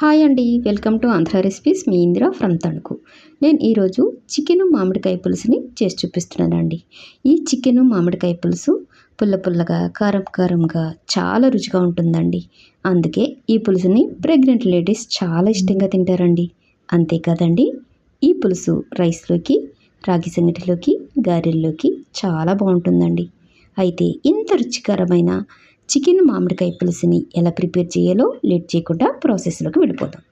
Hi అండి welcome to Andhra recipes. మీ Indira from Tanuku. నేను ఈరోజు చికెన్ మామిడికాయ పులుసుని చేసి చూపిస్తున్నానండి. ఈ చికెన్ మామిడికాయ పులుసు పుల్ల పుల్లగా కారం కారంగా చాలా రుచిగా ఉంటుందండి. అందుకే ఈ పులుసుని ప్రెగ్నెంట్ లేడీస్ చాలా ఇష్టంగా తింటారండి. అంతేకాదండి ఈ పులుసు రైస్లోకి రాగి సంగటిలోకి గారెల్లోకి చాలా బాగుంటుందండి. అయితే ఇంత రుచికరమైన చికెన్ మామిడికాయ పులుసుని ఎలా ప్రిపేర్ చేయాలో లేట్ చేయకుండా ప్రాసెస్లోకి వెళ్ళిపోతాం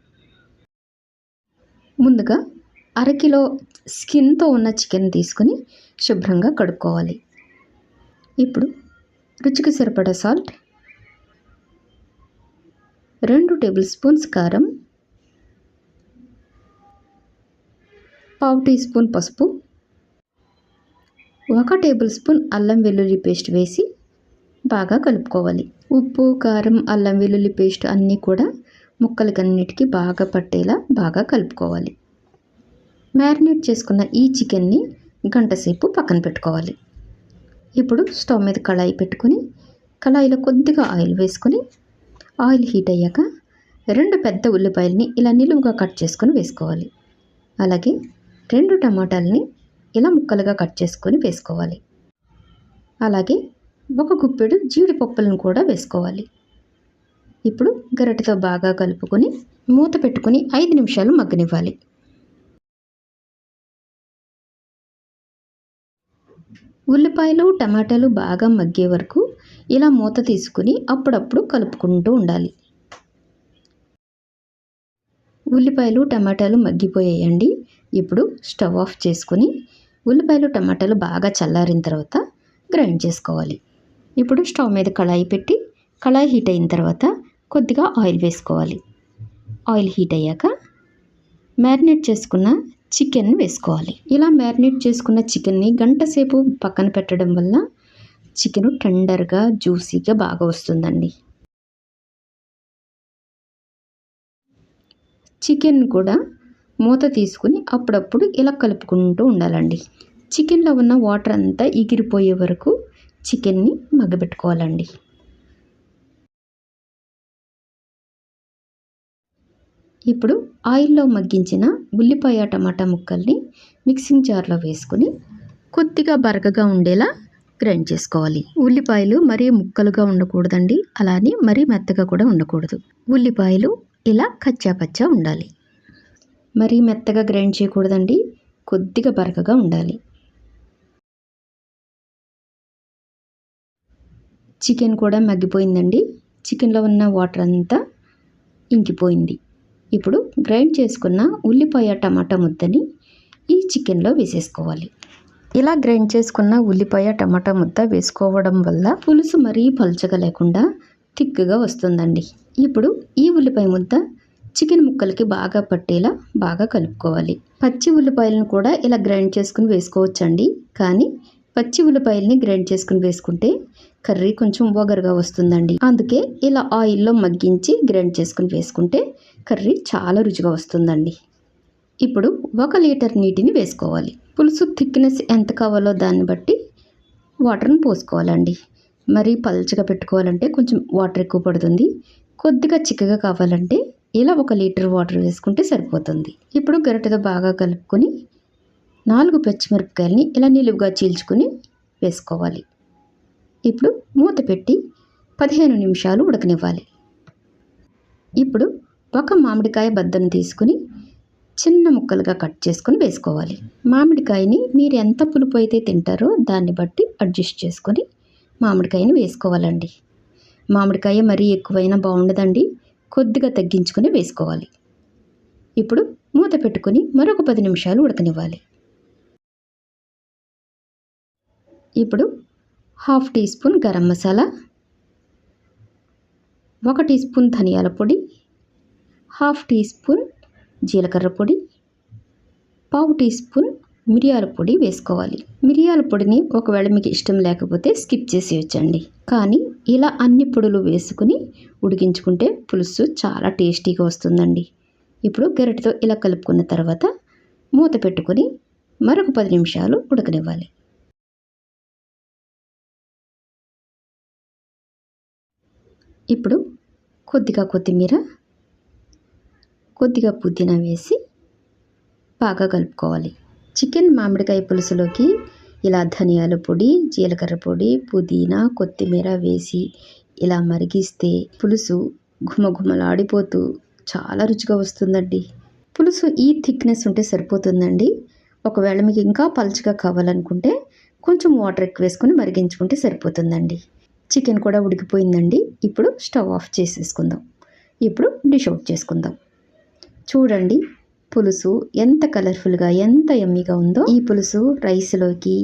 ముందుగా అరకిలో స్కిన్తో ఉన్న చికెన్ తీసుకుని శుభ్రంగా కడుక్కోవాలి. ఇప్పుడు రుచికి సరిపడా సాల్ట్ రెండు టేబుల్ స్పూన్స్ కారం పావు టీ స్పూన్ పసుపు ఒక టేబుల్ స్పూన్ అల్లం వెల్లుల్లి పేస్ట్ వేసి బాగా కలుపుకోవాలి. ఉప్పు కారం అల్లం వెల్లుల్లి పేస్ట్ అన్నీ కూడా ముక్కలకన్నిటికీ బాగా పట్టేలా బాగా కలుపుకోవాలి. మ్యారినేట్ చేసుకున్న ఈ చికెన్ని గంటసేపు పక్కన పెట్టుకోవాలి. ఇప్పుడు స్టవ్ మీద కళాయి పెట్టుకొని కళాయిలో కొద్దిగా ఆయిల్ వేసుకొని ఆయిల్ హీట్ అయ్యాక రెండు పెద్ద ఉల్లిపాయలని ఇలా నిలువుగా కట్ చేసుకొని వేసుకోవాలి. అలాగే రెండు టమాటాలని ఇలా ముక్కలుగా కట్ చేసుకొని వేసుకోవాలి. అలాగే ఒక గుప్పెడు జీడిపప్పులను కూడా వేసుకోవాలి. ఇప్పుడు గరిటతో బాగా కలుపుకొని మూత పెట్టుకొని ఐదు నిమిషాలు మగ్గనివ్వాలి. ఉల్లిపాయలు టమాటాలు బాగా మగ్గే వరకు ఇలా మూత తీసుకుని అప్పుడప్పుడు కలుపుకుంటూ ఉండాలి. ఉల్లిపాయలు టమాటాలు మగ్గిపోయాయండి. ఇప్పుడు స్టవ్ ఆఫ్ చేసుకొని ఉల్లిపాయలు టమాటాలు బాగా చల్లారిన తర్వాత గ్రైండ్ చేసుకోవాలి. ఇప్పుడు స్టవ్ మీద కళాయి పెట్టి కళాయి హీట్ అయిన తర్వాత కొద్దిగా ఆయిల్ వేసుకోవాలి. ఆయిల్ హీట్ అయ్యాక మ్యారినేట్ చేసుకున్న చికెన్ వేసుకోవాలి. ఇలా మ్యారినేట్ చేసుకున్న చికెన్ని గంట సేపు పక్కన పెట్టడం వల్ల చికెన్ టెండర్గా జ్యూసీగా బాగా వస్తుందండి. చికెన్ కూడా మూత తీసుకుని అప్పుడప్పుడు ఇలా కలుపుకుంటూ ఉండాలండి. చికెన్లో ఉన్న వాటర్ అంతా ఎగిరిపోయే వరకు చికెన్ని మగ్గబెట్టుకోవాలండి. ఇప్పుడు ఆయిల్లో మగ్గించిన ఉల్లిపాయ టమాటా ముక్కల్ని మిక్సింగ్ జార్లో వేసుకొని కొద్దిగా బరకగా ఉండేలా గ్రైండ్ చేసుకోవాలి. ఉల్లిపాయలు మరీ ముక్కలుగా ఉండకూడదండి. అలానే మరీ మెత్తగా కూడా ఉండకూడదు. ఉల్లిపాయలు ఇలా కచ్చా పచ్చా ఉండాలి. మరీ మెత్తగా గ్రైండ్ చేయకూడదండి. కొద్దిగా బరకగా ఉండాలి. చికెన్ కూడా మగ్గిపోయిందండి. చికెన్లో ఉన్న వాటర్ అంతా ఇంకిపోయింది. ఇప్పుడు గ్రైండ్ చేసుకున్న ఉల్లిపాయ టమాటా ముద్దని ఈ చికెన్లో వేసేసుకోవాలి. ఇలా గ్రైండ్ చేసుకున్న ఉల్లిపాయ టమాటా ముద్ద వేసుకోవడం వల్ల పులుసు మరీ పలుచగా లేకుండా థిక్గా వస్తుందండి. ఇప్పుడు ఈ ఉల్లిపాయ ముద్ద చికెన్ ముక్కలకి బాగా పట్టేలా బాగా కలుపుకోవాలి. పచ్చి ఉల్లిపాయలను కూడా ఇలా గ్రైండ్ చేసుకుని వేసుకోవచ్చండి. కానీ పచ్చి ఉల్లిపాయల్ని గ్రైండ్ చేసుకుని వేసుకుంటే కర్రీ కొంచెం ఒగరుగా వస్తుందండి. అందుకే ఇలా ఆయిల్లో మగ్గించి గ్రైండ్ చేసుకుని వేసుకుంటే కర్రీ చాలా రుచిగా వస్తుందండి. ఇప్పుడు ఒక లీటర్ నీటిని వేసుకోవాలి. పులుసు థిక్నెస్ ఎంత కావాలో దాన్ని బట్టి వాటర్ని పోసుకోవాలండి. మరీ పల్చగా పెట్టుకోవాలంటే కొంచెం వాటర్ ఎక్కువ పడుతుంది. కొద్దిగా చిక్కగా కావాలంటే ఇలా ఒక లీటర్ వాటర్ వేసుకుంటే సరిపోతుంది. ఇప్పుడు గరిటెతో బాగా కలుపుకొని నాలుగు పచ్చిమిరపకాయలని ఇలా నిలువుగా చీల్చుకుని వేసుకోవాలి. ఇప్పుడు మూత పెట్టి పదిహేను నిమిషాలు ఉడకనివ్వాలి. ఇప్పుడు ఒక మామిడికాయ బద్దను తీసుకుని చిన్న ముక్కలుగా కట్ చేసుకొని వేసుకోవాలి. మామిడికాయని మీరు ఎంత పులుపు అయితే తింటారో దాన్ని బట్టి అడ్జస్ట్ చేసుకొని మామిడికాయని వేసుకోవాలండి. మామిడికాయ మరీ ఎక్కువైనా బాగుండదండి. కొద్దిగా తగ్గించుకొని వేసుకోవాలి. ఇప్పుడు మూత పెట్టుకొని మరొక పది నిమిషాలు ఉడకనివ్వాలి. ఇప్పుడు half teaspoon garam masala ఒక టీ స్పూన్ ధనియాల పొడి హాఫ్ టీ స్పూన్ జీలకర్ర పొడి పావు టీ స్పూన్ మిరియాల పొడి వేసుకోవాలి. మిరియాల పొడిని ఒకవేళ మీకు ఇష్టం లేకపోతే స్కిప్ చేసేయచ్చండి. కానీ ఇలా అన్ని పొడులు వేసుకుని ఉడికించుకుంటే పులుసు చాలా టేస్టీగా వస్తుందండి. ఇప్పుడు గరిటతో ఇలా కలుపుకున్న తర్వాత మూత పెట్టుకొని మరొక పది నిమిషాలు ఉడకనివ్వాలి. ఇప్పుడు కొద్దిగా కొత్తిమీర కొద్దిగా పుదీనా వేసి బాగా కలుపుకోవాలి. చికెన్ మామిడికాయ పులుసులోకి ఇలా ధనియాల పొడి జీలకర్ర పొడి పుదీనా కొత్తిమీర వేసి ఇలా మరిగిస్తే పులుసు ఘుమఘుమలాడిపోతూ చాలా రుచిగా వస్తుందండి. పులుసు ఈ థిక్నెస్ ఉంటే సరిపోతుందండి. ఒకవేళ మీకు ఇంకా పలుచగా కావాలనుకుంటే కొంచెం వాటర్ ఎక్కువ వేసుకొని మరిగించుకుంటే సరిపోతుందండి. చికెన్ కూడా ఉడికిపోయిందండి. ఇప్పుడు స్టవ్ ఆఫ్ చేసేసుకుందాం. ఇప్పుడు డిష్ అవుట్ చేసుకుందాం. చూడండి పులుసు ఎంత కలర్ఫుల్గా ఎంత ఎమ్మీగా ఉందో. ఈ పులుసు రైస్లోకి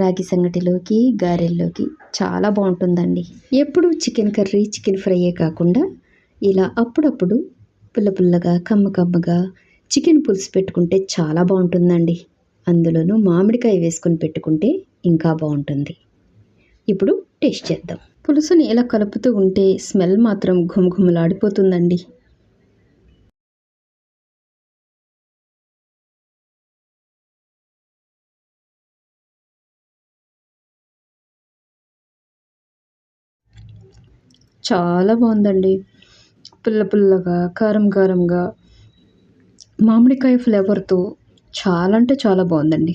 రాగి సంగటిలోకి గారెల్లోకి చాలా బాగుంటుందండి. ఎప్పుడు చికెన్ కర్రీ చికెన్ ఫ్రైయే కాకుండా ఇలా అప్పుడప్పుడు పుల్ల పుల్లగా కమ్మ కమ్మగా చికెన్ పులుసు పెట్టుకుంటే చాలా బాగుంటుందండి. అందులోనూ మామిడికాయ వేసుకొని పెట్టుకుంటే ఇంకా బాగుంటుంది. ఇప్పుడు టేస్ట్ చేద్దాం. పులుసుని ఇలా కలుపుతూ ఉంటే స్మెల్ మాత్రం ఘుమఘుమలాడిపోతుందండి. చాలా బాగుందండి. పుల్ల పుల్లగా కారం కారంగా మామిడికాయ ఫ్లేవర్తో చాలా అంటే చాలా బాగుందండి.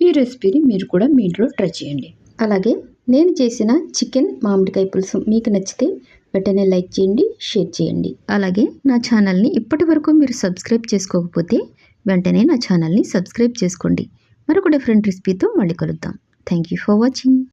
ఈ రెసిపీని మీరు కూడా మీ ఇంట్లో ట్రై చేయండి. అలాగే నేను చేసిన చికెన్ మామిడికాయ పులుసు మీకు నచ్చితే వెంటనే లైక్ చేయండి షేర్ చేయండి. అలాగే నా ఛానల్ని ఇప్పటి వరకు మీరు సబ్స్క్రైబ్ చేసుకోకపోతే వెంటనే నా ఛానల్ని సబ్స్క్రైబ్ చేసుకోండి. మరొక డిఫరెంట్ రెసిపీతో మళ్ళీ కలుద్దాం. Thank you for watching